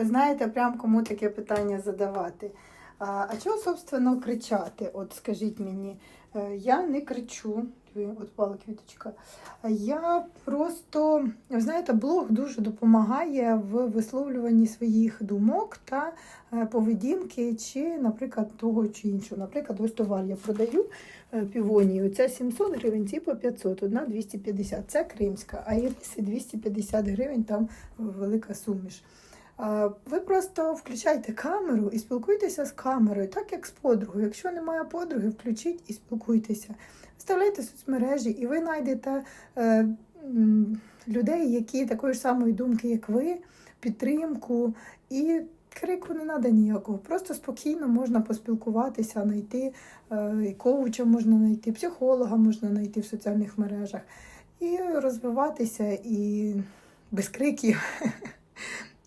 ви знаєте, прям кому таке питання задавати. А, а чого, собственно, кричати? От скажіть мені, Е, я не кричу, Диви, от пала квіточка. Я просто, ви знаєте, блог дуже допомагає в висловлюванні своїх думок та е, поведінки, чи, наприклад, того чи іншого. Наприклад, ось товар я продаю е, півонію. Це 700 гривень, ці по 500, одна 250. Це кримська, а іриси 250 гривень, там велика суміш. Ви просто включайте камеру і спілкуйтеся з камерою, так як з подругою. Якщо немає подруги, включіть і спілкуйтеся. Вставляйте соцмережі, і ви знайдете е, людей, які такої ж самої думки, як ви, підтримку. І крику не треба ніякого. Просто спокійно можна поспілкуватися, знайти е, коуча можна знайти, психолога можна знайти в соціальних мережах і розвиватися і без криків.